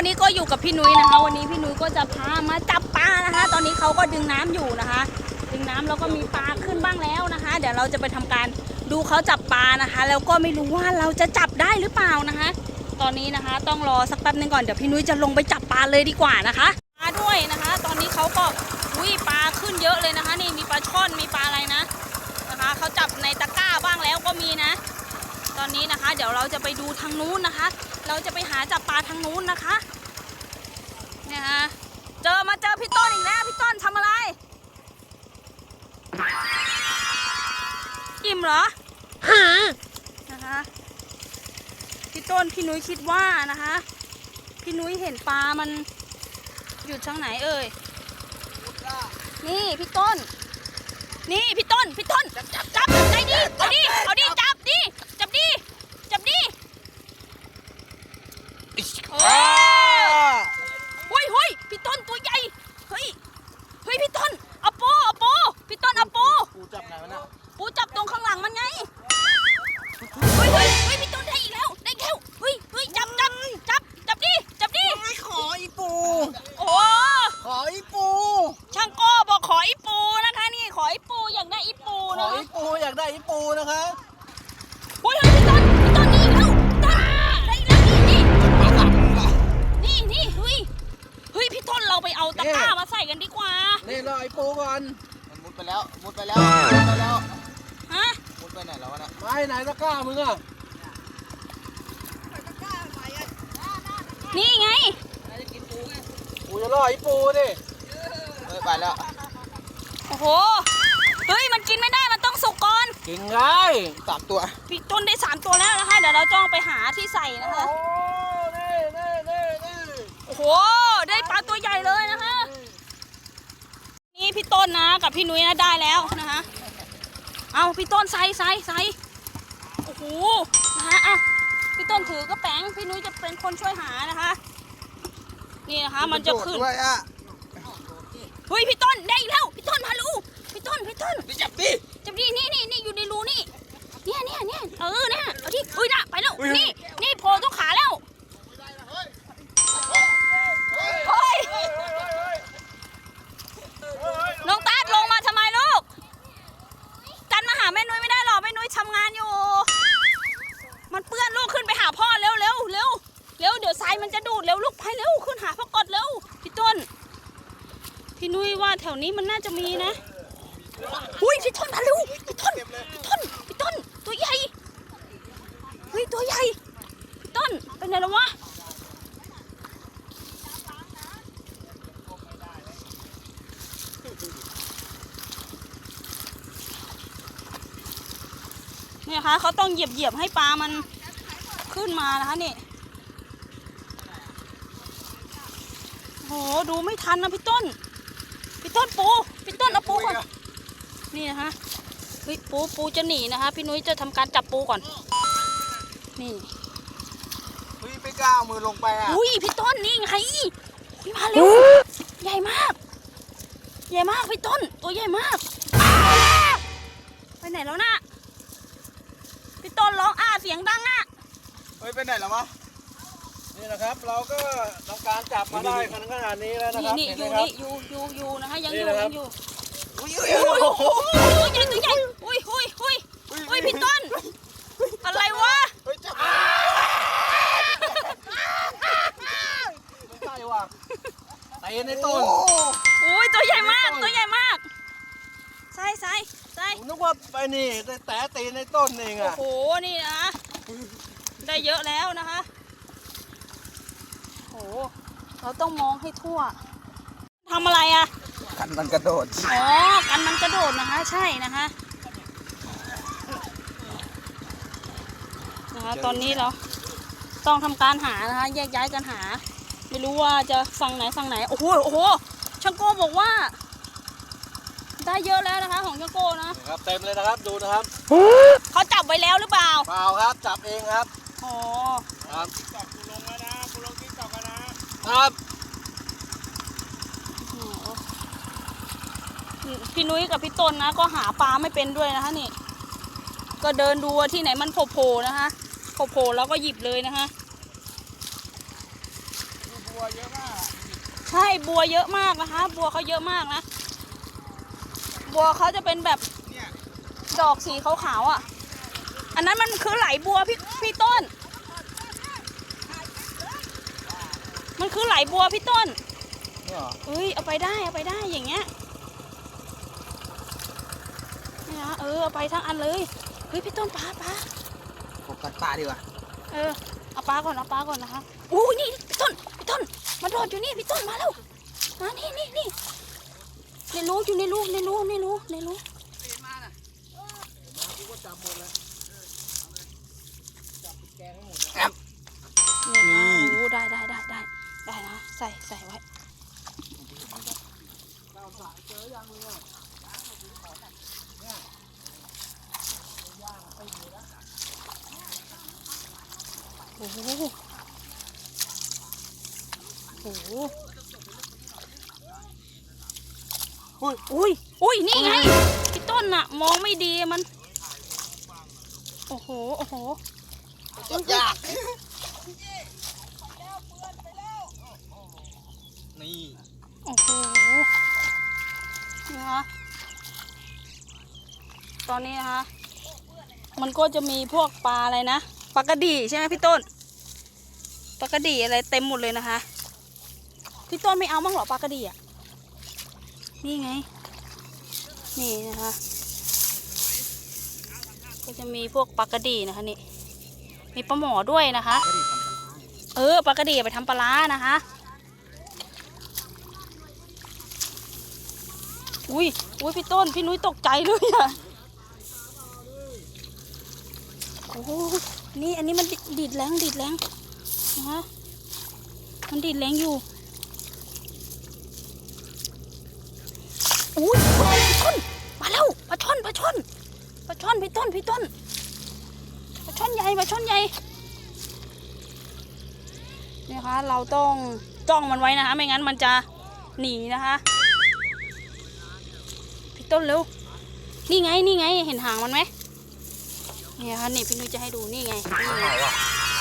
วันนี้ก็อยู่กับพี่นุ้ยนะคะ วันนี้พี่นุ้ยก็จะพามาจับปลานะคะ ตอนนี้เขาก็ดึงน้ำอยู่นะคะ ดึงน้ำแล้วก็มีปลาขึ้นบ้างแล้วนะคะ เดี๋ยวเราจะไปทำการดูเขาจับปลานะคะ แล้วก็ไม่รู้ว่าเราจะจับได้หรือเปล่านะคะ ตอนนี้นะคะต้องรอสักแป๊บนึงก่อนเดี๋ยวพี่นุ้ยจะลงไปจับปลาเลยดีกว่านะคะปลาด้วยนะคะ ตอนนี้เขาก็อุ้ยปลาขึ้นเยอะเลยนะคะ นี่มีปลาช่อนมีปลาอะไรนะนะคะเขาจับในตะกร้าบ้างแล้วก็มีนะ ตอนนี้นะคะ เดี๋ยวเราจะไปดูทางนู้นนะคะ เราจะไปหาจับปลาทางนู้นนะคะเนี่ยฮะเจอมาเจอพี่ต้นอีกแล้วพี่ต้นทำอะไรอิ่มเหรอนะคะพี่ต้นพี่นุ้ยคิดว่านะคะ พี่นุ้ยเห็นปลามันอยู่ทางไหนเอ่ยนี่พี่ต้น นี่พี่ต้นพี่ต้นจับจับจับใจดิเอาดิเอาดิจับดิ ดิ จับดิโอ้เฮ้ยเฮ้ยพี่ต้นตัวใหญ่ เฮ้ย เฮ้ยพี่ต้นเอาโปเอาโปพี่ต้นเอาโปกูจับไหนวะน่ะปูจับตรงข้างหลังมันไง แล้วมุดไปแล้วมุดไปแล้วฮะมุดไปไหนแล้ววะน่ะไม่ไหนตะกร้ามึงอะนี่ไงกูจะรออีปูดิเฮ้ยไปแล้ว โอ้โห เฮ้ย มันกินไม่ได้ มันต้องสุกก่อน กินไงสามตัวพี่ต้นได้สามตัวแล้วนะคะ เดี๋ยวเราจ้องไปหาที่ใส่นะคะ โอ้นี่นี่นี่นี่โอ้โห ได้ปลาตัวใหญ่เลยนะคะนี่ พี่ต้นนะ กับพี่นุ้ยนะได้แล้วนะคะเอาพี่ต้นใส่ใส่ใส่โอ้โหนะคะอะพี่ต้นถือกระแป้งพี่นุ้ยจะเป็นคนช่วยหานะคะ นี่นะคะมันจะขึ้นด้วยอะเฮ้ยพี่ต้นได้อีกแล้วพี่ต้นมาลูพี่ต้นพี่ต้นนี่จับดิจับดิ อุ้ยพี่ต้นมาเร็วพี่ต้นพี่ต้นพี่ต้นตัวใหญ่เฮ้ยตัวใหญ่พี่ต้นเป็นไงแล้ววะเนี่ยคะเขาต้องเหยียบเหยียบๆให้ปลามันขึ้นมานะคะนี่โหดูไม่ทันนะพี่ต้น พี่ต้นปู พี่ต้นเอาปูก่อน นี่นะคะเฮ้ยปูปูจะหนีนะคะพี่นุ้ยจะทำการจับปูก่อน นี่เฮ้ยไม่กล้าเอามือลงไปอะอุ้ยพี่ต้นนี่ไงอุ้ยมาเร็วใหญ่มาก ใหญ่มากพี่ต้น ตัวใหญ่มากอ้าไปไหนแล้วน่ะพี่ต้นร้องอ้าเสียงดังอะเฮ้ยไปไหนแล้ววะนี่นะครับเราก็ทำการจับมาได้ขนาดนี้แล้วนะคนี่รับนี่เห็นอไหมยู่ครับนี่อยู่อยู่อยู่นะคะยังอนี่ยู่นะครับยังอยู่ อุ้ยอุ้ยโอ้ยตัวใหญ่ตัวใหญ่อุ้ยอุ้ยอุ้ยอุ้ยพี่ต้น อะไรวะเฮ้ยจับไม่ใช่ว่ะเตะในต้นอุ้ยตัวใหญ่มากตัวใหญ่มากใส่ใส่ใส่ผมนึกว่าไปนี่แต่แต่ตีในต้นเองโอ้โหนี่นะได้เยอะแล้วนะคะโอ้เราต้องมองให้ทั่วทำอะไรอะ กันมันกระโดด อ๋อ กันมันกระโดดนะคะ ใช่นะคะนะคะตอนนี้เราต้องทำการหานะคะ แยกย้ายกันหา ไม่รู้ว่าจะฝั่งไหนฝั่งไหน โอ้โห โอ้โหช่างโก้บอกว่า ได้เยอะแล้วนะคะ ของช่างโก้นะครับเต็มเลยนะครับดูนะครับเขาจับไว้แล้วหรือเปล่า เปล่าครับจับเองครับ อ๋อครับจับกูลงแล้วนะกูลงที่จับกันนะครับ โอ้โห พี่นุ้ยกับพี่ต้นนะ ก็หาปลาไม่เป็นด้วยนะคะนี่ ก็เดินดูว่าที่ไหนมันโผล่ๆนะคะโผล่ๆแล้วก็หยิบเลยนะคะดูเยอะมากใช่บัวเยอะมากนะคะ บัวเขาเยอะมากนะ บัวเขาจะเป็นแบบเนี่ยดอกสีขาวๆอะ อันนั้นมันคือไหลบัวพี่พี่ต้น มันคือไหลบัวพี่ต้นเนี่ยเหรอเอ้ยเอาไปได้เอาไปได้อย่างเงี้ย นี่นะ เออเอาไปทั้งอันเลย เฮ้ยพี่ต้นปลาปลาโฟกัสปลาดีกว่า เออเอาปลาก่อนเอาปลาก่อนนะคะอู้ยนี่พี่ต้นพี่ต้นมาโดดอยู่นี่พี่ต้นมาแล้วมานี่นี่นี่ในรูอยู่ในรูในรูในรูในรูมากูก็จับหมดเลยจับแกงให้หมดเลยเนี่ยนะโอ้ได้ได้ได้ได้ได้นะใส่ใส่ไว้ เราสายเจอยังเลยอะ โอ้โหโอ้โหอุ้ยอุ้ยอุ้ยนี่ไงพี่ต้นน่ะ มองไม่ดีมัน โอ้โห โอ้โหจับยากนี่ โอ้โหนี่นะคะตอนนี้นะคะ มันก็จะมีพวกปลาอะไรนะ ลากระดีใช่ไหมพี่ต้นปลากระดีอะไรเต็มหมดเลยนะคะ พี่ต้นไม่เอาบ้างหรอปลากระดีอะนี่ไง นี่นะคะ ก็จะมีพวกปลากระดีนะคะนี่มีปลาหมอด้วยนะคะ เออปลากระดีไปทำปลาร้านะคะอุ้ยอุ้ยพี่ต้น พี่นุ้ยตกใจเลยอะโอ้ นี่อันนี้มันดีดแรงดีดแรงนะคะมันดีดแรงอยู่อุ้ยปลาช่อนมาแล้วปลาช่อนปลาช่อนปลาช่อนพี่ต้นพี่ต้นปลาช่อนใหญ่ปลาช่อนใหญ่นี่นะคะเราต้องจ้องมันไว้นะคะ ไม่งั้นมันจะหนีนะคะพี่ต้นเร็วนี่ไงนี่ไงเห็นหางมันไหม นี่นะคะนี่พี่นุ้ยจะให้ดูนี่ไงนี่ไง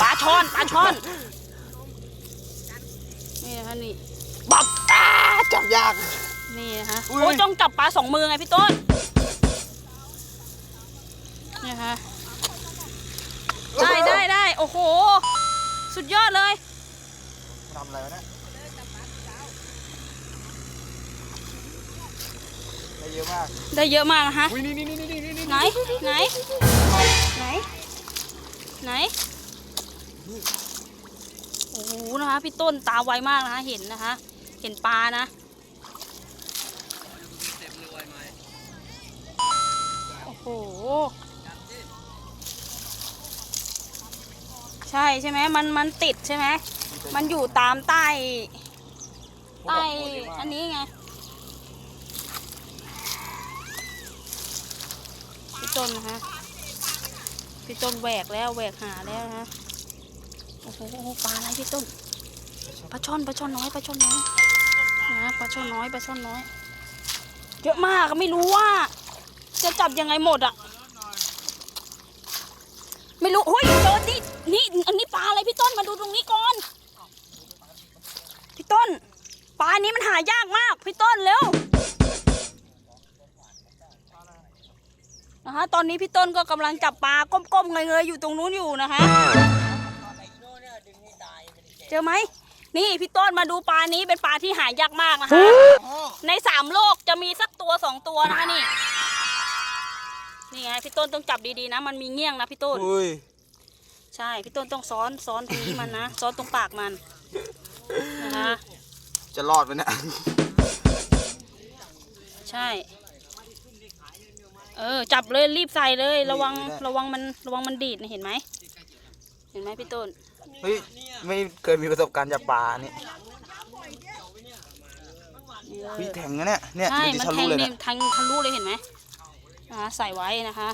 ปลาช่อนปลาช่อนนี่นะคะนี่บับอ่าจับยาก นี่นะคะอุ้ยโอ้ยจ้องจับปลาสองมือไงพี่ต้นนี่นะคะได้ได้ได้โอ้โห สุดยอดเลยทำอะไรวะเนี่ย ได้เยอะมากได้เยอะมากนะคะอุ้ยนี่นี่นี่นี่นี่นี่ไหน ไหน ไหน ไหน โอ้โหนะคะพี่ต้นตาไวมากนะคะเห็นนะคะ เห็นปลานะ เต็มเลยไวไหมโอ้โห ใช่ใช่ไหมมันมันติดใช่ไหมมันอยู่ตามใต้ใต้อันนี้ไง ต้นนะคะพี่ต้นแหวกแล้วแหวกหาแล้วนะโอ้โหปลาอะไรพี่ต้นปลาช่อนปลาช่อนน้อยปลาช่อนน้อยนะปลาช่อนน้อยปลาช่อนน้อย เยอะมากไม่รู้ว่า จะจับยังไงหมดอะ ไม่รู้เฮ้ยเจอนี่นี่อันนี้ปลาอะไรพี่ต้นมาดูตรงนี้ก่อนพี่ต้น ปลานี้มันหายากมากพี่ต้นเร็ว นะคะ ตอนนี้พี่ต้นก็กำลังจับปลาก้มๆเงยๆอยู่ตรงนู้นอยู่นะคะ เจอไหม นี่พี่ต้นมาดูปลานี้เป็นปลาที่หายากมากนะคะ ในสามโลกจะมีสักตัวสองตัวนะคะนี่ นี่ไงพี่ต้นต้องจับดีๆนะ มันมีเงี้ยงนะพี่ต้น อุ้ย ใช่ พี่ต้นต้องซ้อนซ้อนตรงนี้มันนะ ซ้อนตรงปากมันนะคะ จะรอดไหมเนี่ยใช่ เออ จับเลยรีบใส่เลย ระวังระวังมันระวังมันดีดนะเห็นไหมเห็นไหมพี่ต้นเฮ้ยไม่เคยมีประสบการณ์จับปลานี่นี่เลเฮ้ยยแทงนะเนี่ยเนี่ยใช่มันมันจะทะแทลุงเลยนี่เนี่ยแทงทะลุเลยเห็นไหมนะคะใส่ไว้นะคะ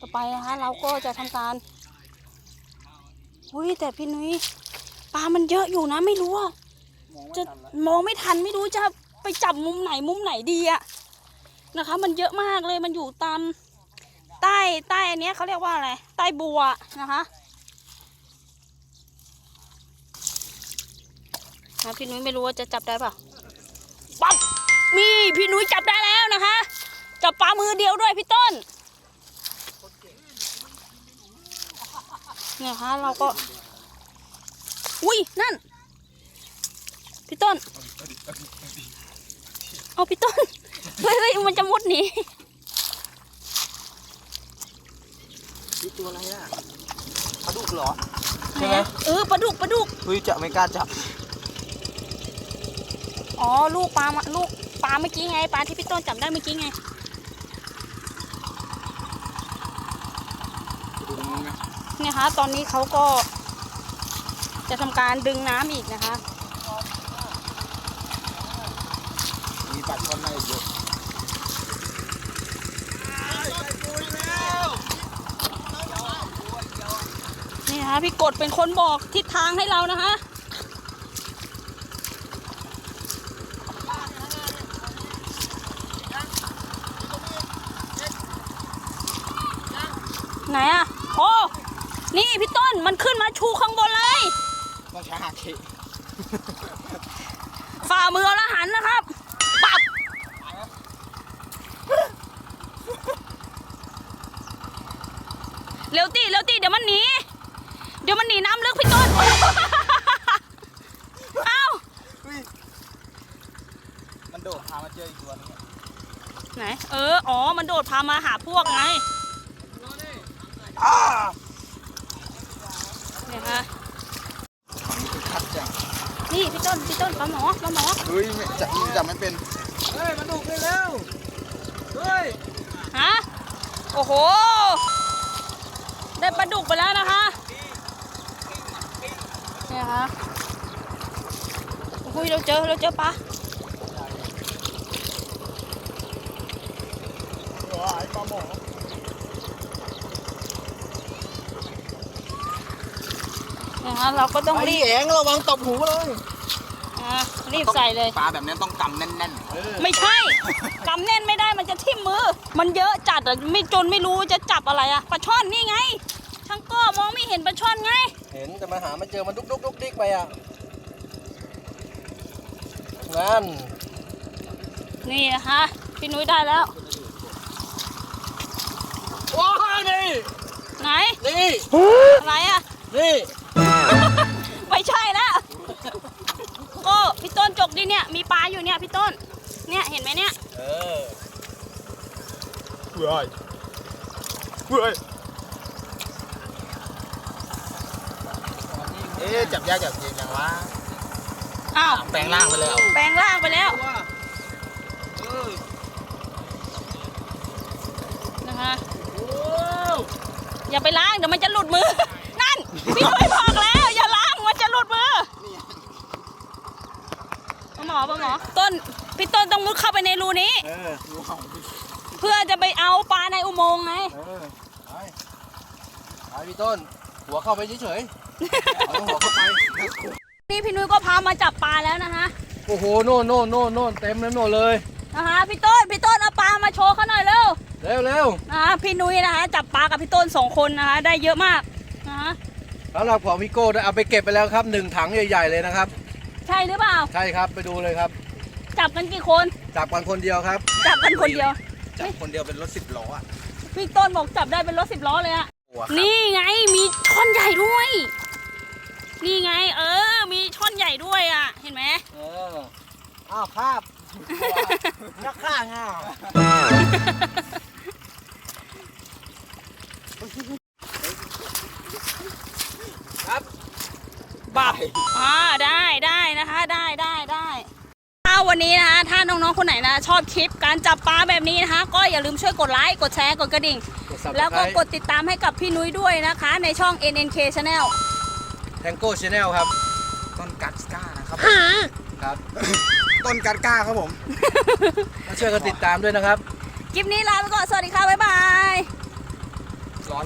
ต่อไปนะคะ เราก็จะทำการอุ้ยแต่พี่นุ้ยปลามันเยอะอยู่นะไม่รู้ว่าจะมองไม่ทันไม่รู้จะไปจับมุมไหนมุมไหนดีอะ นะคะ มันเยอะมากเลยมันอยู่ตามใต้ใต้อันนี้เขาเรียกว่าอะไรใต้บัวนะคะนะพี่นุ้ยไม่รู้ว่าจะจับได้เปล่ะปั๊บมีพี่นุ้ยจับได้แล้วนะคะจับปลามือเดียวด้วยพี่ต้นเนี่ยคะเราก็ อุ้ยนั่น พี่ต้น เอาพี่ต้น เฮ้ยเฮ้ยมันจะมุดหนีนี่ตัวอะไรอะปลาดุกเหรอใช่ไหมเออปลาดุกปลาดุกเฮ้ยจะไม่กล้าจับอ๋อลูกปลามาลูกปลาเมื่อกี้ไงปลาที่พี่ต้นจับได้เมื่อกี้ไงเนี่ยคะตอนนี้เขาก็จะทำการดึงน้ำอีกนะคะ มีปลาช่อนในเยอะ นี่นะคะ พี่กดเป็นคนบอกทิศทางให้เรานะคะไหนอะโอ้ นี่พี่ต้นมันขึ้นมาชูข้างบนเลยต้องใช้หักเขฝ่ามืออรหันต์นะครับ ปับ เร็วตีเร็วตีเดี๋ยวมันหนี เดี๋ยวมันหนีน้ำลึกพี่ต้น เอ้า มันโดดพามาเจออีกตัวนึงไหน เออ อ๋อ มันโดดพามาหาพวกไงอ้าเนี่ยฮะมันคือคัดจังนี่พี่ต้น พี่ต้นปลาหมอปลาหมอ เฮ้ยไม่จับจับไม่เป็น เฮ้ย มันดุขึ้นแล้วเฮ้ย ฮะ โอ้โห ได้ปลาดุกไปแล้วนะคะ เนี่ยฮะโอ้ยเราเจอเราเจอปลาว้ายปลาหมอเนี่ยฮะเราก็ต้องไอ้รีบแองระวังตบหูเลยอะรีบใส่เลย ปลาแบบนี้ต้องกำแน่นๆไม่ใช่ กำแน่นไม่ได้มันจะทิ่มมือ มันเยอะจัดอะไม่จนไม่รู้จะจับอะไรอะปลาช่อนนี่ไง ช่างก็มองไม่เห็นปลาช่อนไง เห็นแต่มาหาไม่เจอมันดุกดุกดุกดิกไปอะนั่นนี่นะคะพี่นุ้ยได้แล้ว ว้าวนี่ ไหน นี่อะไรอะนี่ ไม่ใช่แล้วโอ้พี่ต้นจกดิเนี่ย มีปลาอยู่เนี่ยพี่ต้น เนี่ยเห็นไหมเนี่ย เออเว้ยเว้ย เอ๊ะจับยากจับเย็นยังวะอ้าวแปลงร่างไปแล้วแปลงร่างไปแล้วว่าเออนะคะโอ้อย่าไปล้างเดี๋ยวมันจะหลุดมือ นั่นพี่นุ้ยบอกแล้ว อย่าล้างมันจะหลุดมือปลาหมอปลาหมอต้นพี่ต้นต้องมุดเข้าไปในรูนี้เออดูของเพื่อจะไปเอาปลาในอุโมงค์ไงเออไปไปพี่ต้น หัวเข้าไปเฉยๆ เอาหัวเข้าไปนี่พี่นุ้ยก็พามาจับปลาแล้วนะคะโอ้โหโน่นโน่นโน่นโน่นเต็มเลยหมดเลยนะคะพี่ต้นพี่ต้นเอาปลามาโชว์เขาหน่อยเร็วเร็วเร็วนะคะพี่นุ้ยนะคะจับปลากับพี่ต้นสองคนนะคะได้เยอะมากนะคะสำหรับของพี่โก้ได้เอาไปเก็บไปแล้วครับหนึ่งถังใหญ่ๆเลยนะครับ ใช่หรือเปล่า ใช่ครับไปดูเลยครับ จับกันกี่คน จับกันคนเดียวครับ จับกันคนเดียว จับคนเดียวเป็นรถสิบล้ออะพี่ต้นบอกจับได้เป็นรถสิบล้อเลยอะหัวครับนี่ไงมีช่อนใหญ่ด้วย นี่ไง เออ มีช่อนใหญ่ด้วยอะ เห็นไหม เอออ้าวภาพนักฆ่าง่าครับบับอ่าได้ได้นะคะได้ได้ได้ถ้าวันนี้นะคะถ้าน้องๆคนไหนนะ ชอบคลิปการจับปลาแบบนี้นะคะ ก็อย่าลืมช่วยกดไลค์กดแชร์กดกระดิ่ง แล้วก็กดติดตามให้กับพี่นุ้ยด้วยนะคะ ในช่อง NNK Channel แทงโก้ชาแนลครับต้นกัดก้านะครับครับ ต้นกัดก้าครับผมมาช่วยกันติดตามด้วยนะครับ คลิปนี้ลาไปก่อน สวัสดีค่ะ บ๊ายบาย ร้อน